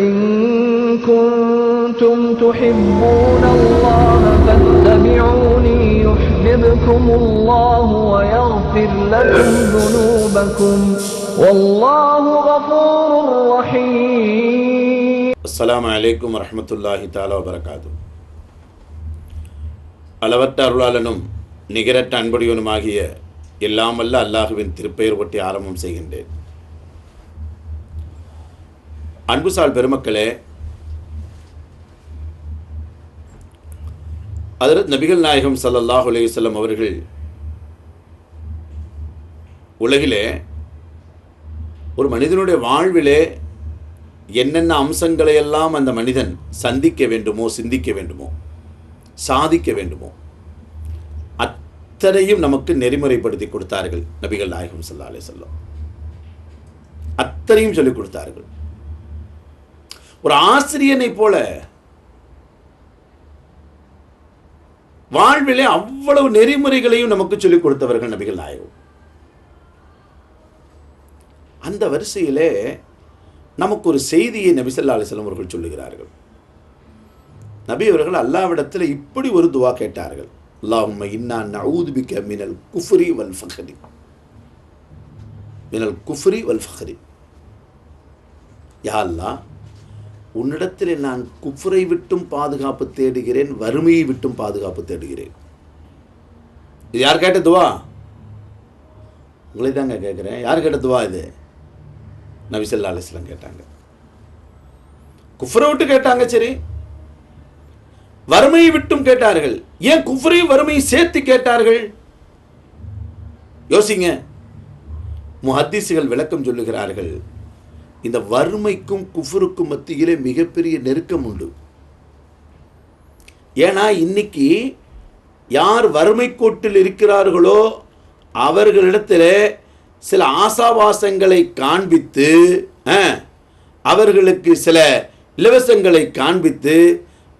إن كنتم تحبون الله فاتبعوني يحببكم الله ويغفر لكم ذنوبكم والله غفور رحيم அஸ்ஸலாமு அலைக்கும் வரஹ்மத்துல்லாஹி தாலா வபரகாது அளவற்ற அருளாளனும் நிகரற்ற அன்புடையவனுமாகிய எல்லாம் வல்ல அல்லாஹுவின் திருப்பெயர் ஒட்டி ஆரம்பம் செய்கின்றேன் அன்புசால் பெருமக்களே அதரத் நபிகள் நாயகம் ஸல்லல்லாஹு அலைஹி அவர்கள் உலகிலே ஒரு மனிதனுடைய வாழ்விலே என்னென்ன அம்சங்களை எல்லாம் அந்த மனிதன் சந்திக்க வேண்டுமோ சிந்திக்க வேண்டுமோ சாதிக்க வேண்டுமோ அத்தனையும் நமக்கு நெறிமுறைப்படுத்தி கொடுத்தார்கள் நபிகள் நாயகம் சல்லா அலே சொல்லம் அத்தனையும் சொல்லிக் கொடுத்தார்கள். ஒரு ஆசிரியனை போல வாழ்விலே அவ்வளவு நெறிமுறைகளையும் நமக்கு சொல்லிக் கொடுத்தவர்கள் நபிகள் நாயகம். அந்த வரிசையிலே நமக்கு ஒரு செய்தியை நபிசல்லா ஸல்லல்லாஹு அவர்கள் சொல்லுகிறார்கள். நபி அவர்கள் அல்லாவிடத்தில் இப்படி ஒரு துவா கேட்டார்கள். அல்லாஹும் இன்னா நவுதுபிக்க மினல் குஃப்ரி வல் ஃபஹரி. மினல் குஃப்ரி வல் ஃபஹரி. யா அல்லாஹ் உன்னிடத்தில் நான் குஃப்ரை விட்டும் பாதுகாப்பு தேடுகிறேன் வறுமையை விட்டும் பாதுகாப்பு தேடுகிறேன். இது யார் கேட்ட துவா? உங்களை தாங்க கேட்குறேன். யார் கேட்ட துவா இது? நபிசல்லா அலிஸ்லாம் கேட்டாங்க. குஃப்ரை விட்டு கேட்டாங்க சரி. வறுமையை விட்டும் கேட்டார்கள். ஏன் குஃப்ரையும் வறுமையை சேர்த்து கேட்டார்கள்? யோசிங்க. முஹத்திசுகள் விளக்கம் சொல்லுகிறார்கள். இந்த வறுமைக்கும் குஃபருக்கும் மத்தியிலே மிகப்பெரிய நெருக்கம் உண்டு. ஏன்னா இன்னைக்கு யார் வறுமை கோட்டில் இருக்கிறார்களோ அவர்களிடத்தில் சில ஆசாவாசங்களை காண்பித்து அவர்களுக்கு சில இலவசங்களை காண்பித்து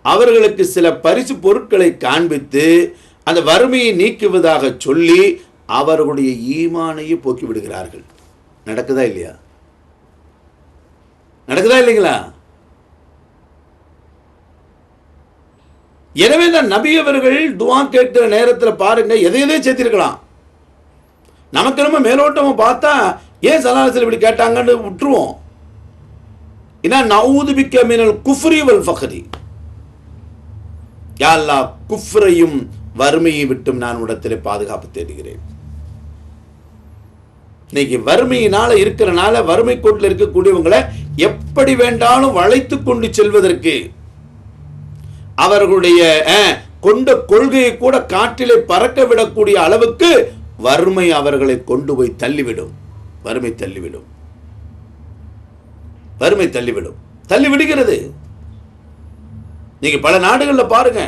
அவர்களுக்கு சில பரிசு பொருட்களை காண்பித்து அந்த வறுமையை நீக்குவதாக சொல்லி அவர்களுடைய ஈமானையே போக்கிவிடுகிறார்கள் நடக்குதா இல்லையா? நடக்குதா இல்லைங்களா? எனவே தான் நபி அவர்கள் துவா கேட்கிற நேரத்தில் பாருங்க எதை எதையும் சேர்த்திருக்கலாம். நமக்கு நம்ம மேலோட்டமாக பார்த்தா ஏன் சலாசல் இப்படி கேட்டாங்கன்னு விட்டுருவோம். ஏன்னா நவுது மினல் குஃப்ரி வல் ஃபஹரி யா குஃப்ரையும் வறுமையை விட்டும் நான் உடத்தில் பாதுகாப்பு தேடுகிறேன். இன்னைக்கு வறுமையினால இருக்கிறனால வறுமை கோட்டில் இருக்கக்கூடியவங்களை எப்படி வேண்டாலும் வளைத்து கொண்டு செல்வதற்கு அவர்களுடைய கொண்ட கொள்கையை கூட காற்றிலே பறக்க விடக்கூடிய அளவுக்கு வறுமை அவர்களை கொண்டு போய் தள்ளிவிடும். வறுமை தள்ளிவிடும். வறுமை தள்ளிவிடும். தள்ளி விடுகிறது. நீங்க பல நாடுகளில் பாருங்க.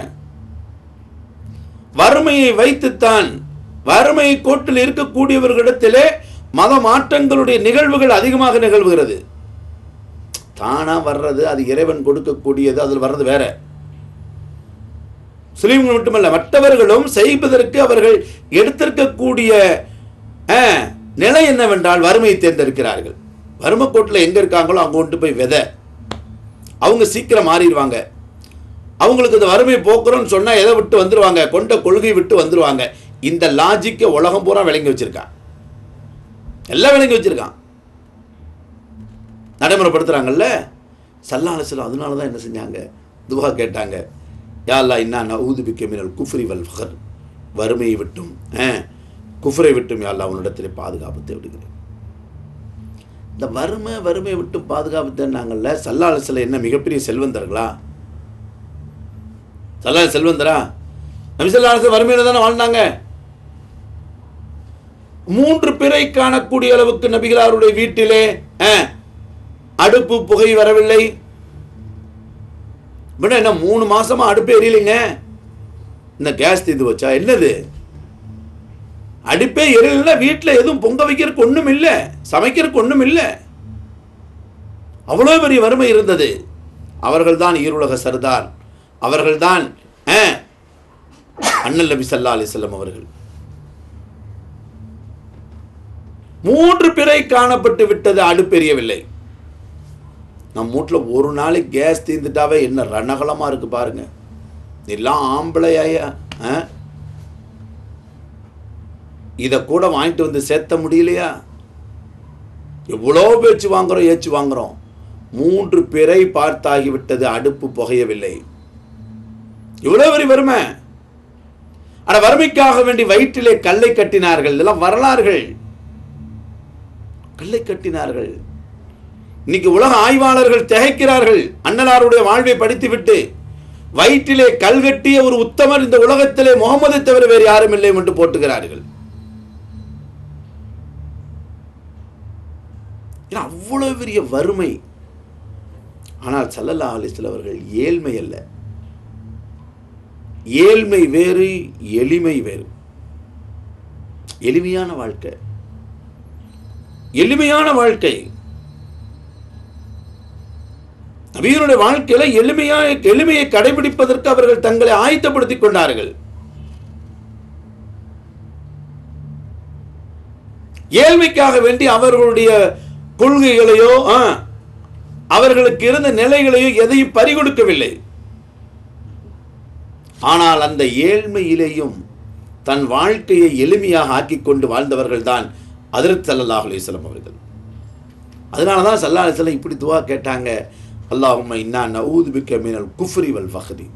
வறுமையை வைத்துத்தான் வறுமை கோட்டில் இருக்கக்கூடியவர்களிடத்திலே மத மாற்றங்களுடைய நிகழ்வுகள் அதிகமாக நிகழ்வுகிறது. தானா வர்றது அது இறைவன் கொடுக்கக்கூடியது அதில் வர்றது வேற. முஸ்லீம்கள் மட்டுமல்ல மற்றவர்களும் செய்வதற்கு அவர்கள் எடுத்திருக்கக்கூடிய நிலை என்னவென்றால் வறுமையை தேர்ந்தெடுக்கிறார்கள். வறுமை கோட்டில் எங்க இருக்காங்களோ அவங்க கொண்டு போய் விதை. அவங்க சீக்கிரம் மாறிடுவாங்க. அவங்களுக்கு இந்த வறுமையை போக்குறோம்னு சொன்னால் எதை விட்டு வந்துருவாங்க? கொண்ட கொள்கை விட்டு வந்துருவாங்க. இந்த லாஜிக்கை உலகம் பூரா விளங்கி வச்சிருக்கான். எல்லாம் விளங்கி வச்சிருக்கான். நடைமுறைப்படுத்துகிறாங்கல்ல சல்லா அலிஸ்லாம் அதனால தான் என்ன செஞ்சாங்க? துவா கேட்டாங்க. யாழ்லா இன்னா நவுது பிக்க மினல் குஃப்ரி வல் ஃபஹர். வறுமையை விட்டும் குஃப்ரை விட்டும் யாழ்லா உன்னிடத்தில் உன்னிடத்திலே பாதுகாப்பு தேடுகிறேன் இந்த வறுமை வறுமையை விட்டு பாதுகாப்பு தேடினாங்கல்ல சல்லா அலிஸ்லாம் என்ன மிகப்பெரிய செல்வந்தர்களா? சல்லா செல்வந்தரா? நபிசல்லா அலிஸ்லாம் வறுமையில தானே வாழ்ந்தாங்க. மூன்று பிறை காணக்கூடிய அளவுக்கு நபிகளாருடைய வீட்டிலே அஹ், அடுப்பு புகை வரவில்லை. இப்ப என்ன மூணு மாசமா அடுப்பு எரியலைங்க இந்த கேஸ் தீந்து வச்சா என்னது? அடுப்பே எரியல வீட்டில் எதுவும் பொங்க வைக்கிறதுக்கு ஒண்ணும் இல்லை சமைக்கிறதுக்கு ஒண்ணும் இல்லை. அவ்வளோ பெரிய வறுமை இருந்தது. அவர்கள்தான் ஈருலக சர்தார். அவர்கள்தான் அஹ், அண்ணல் நபி சல்லா அலிசல்லம் அவர்கள். மூன்று பிறை காணப்பட்டு விட்டது அடுப்பெரியவில்லை நம்ம வீட்டில் ஒரு நாளைக்கு கேஸ் தீர்ந்துட்டாவே என்ன ரணகலமாக இருக்கு பாருங்க. எல்லாம் ஆம்பளையா ஆ? இதை கூட வாங்கிட்டு வந்து சேர்த்த முடியலையா? எவ்வளோ பேச்சு வாங்குறோம் ஏச்சு வாங்குறோம். மூன்று பிறை பார்த்தாகிவிட்டது அடுப்பு புகையவில்லை. இவ்வளோ பெரிய வறுமை. ஆனால் வறுமைக்காக வேண்டி வயிற்றிலே கல்லை கட்டினார்கள். இதெல்லாம் வரலாறுகள். கல்லை கட்டினார்கள். இன்னைக்கு உலக ஆய்வாளர்கள் திகைக்கிறார்கள். அண்ணலாருடைய வாழ்வை படித்துவிட்டு வயிற்றிலே கல் கட்டிய ஒரு உத்தமர் இந்த உலகத்திலே முகமதை தவிர வேறு யாரும் இல்லை என்று போட்டுகிறார்கள் அவ்வளவு பெரிய வறுமை. ஆனால் சல்லல்லா அலிஸ்ல அவர்கள் ஏழ்மை அல்ல. ஏழ்மை வேறு எளிமை வேறு. எளிமையான வாழ்க்கை. எளிமையான வாழ்க்கை. நபியனுடைய வாழ்க்கையில எளிமையாக எளிமையை கடைபிடிப்பதற்கு அவர்கள் தங்களை ஆயத்தப்படுத்திக் கொண்டார்கள். ஏழ்மைக்காக வேண்டி அவர்களுடைய கொள்கைகளையோ அவர்களுக்கு இருந்த நிலைகளையோ எதையும் பறிகொடுக்கவில்லை. ஆனால் அந்த ஏழ்மையிலேயும் தன் வாழ்க்கையை எளிமையாக ஆக்கிக் கொண்டு வாழ்ந்தவர்கள் தான் அதிரத் சல்லாஹ் அலிஸ்லாம் அவர்கள். அதனால தான் சல்லா அலிஸ்லாம் இப்படி துவா கேட்டாங்க. அல்லாஹும் இன்னா நவுது மீனல் குஃப்ரி வல் ஃபஹ்ரி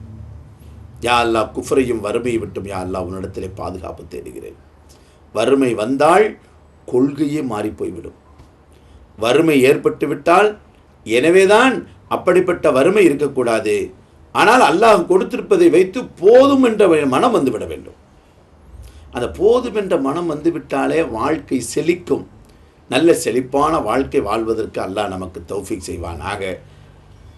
யா அல்லாஹ் குஃப்ரையும் வறுமையை விட்டும் யா அல்லா உன்னிடத்திலே பாதுகாப்பு தேடுகிறேன். வறுமை வந்தால் கொள்கையே மாறி போய்விடும் வறுமை ஏற்பட்டு விட்டால் எனவேதான் அப்படிப்பட்ட வறுமை இருக்கக்கூடாது. ஆனால் அல்லாஹ் கொடுத்திருப்பதை வைத்து போதும் என்ற மனம் வந்துவிட வேண்டும். அந்த போதும் என்ற மனம் வந்துவிட்டாலே வாழ்க்கை செழிக்கும். நல்ல செழிப்பான வாழ்க்கை வாழ்வதற்கு அல்லாஹ் நமக்கு தௌஃபிக் செய்வானாக.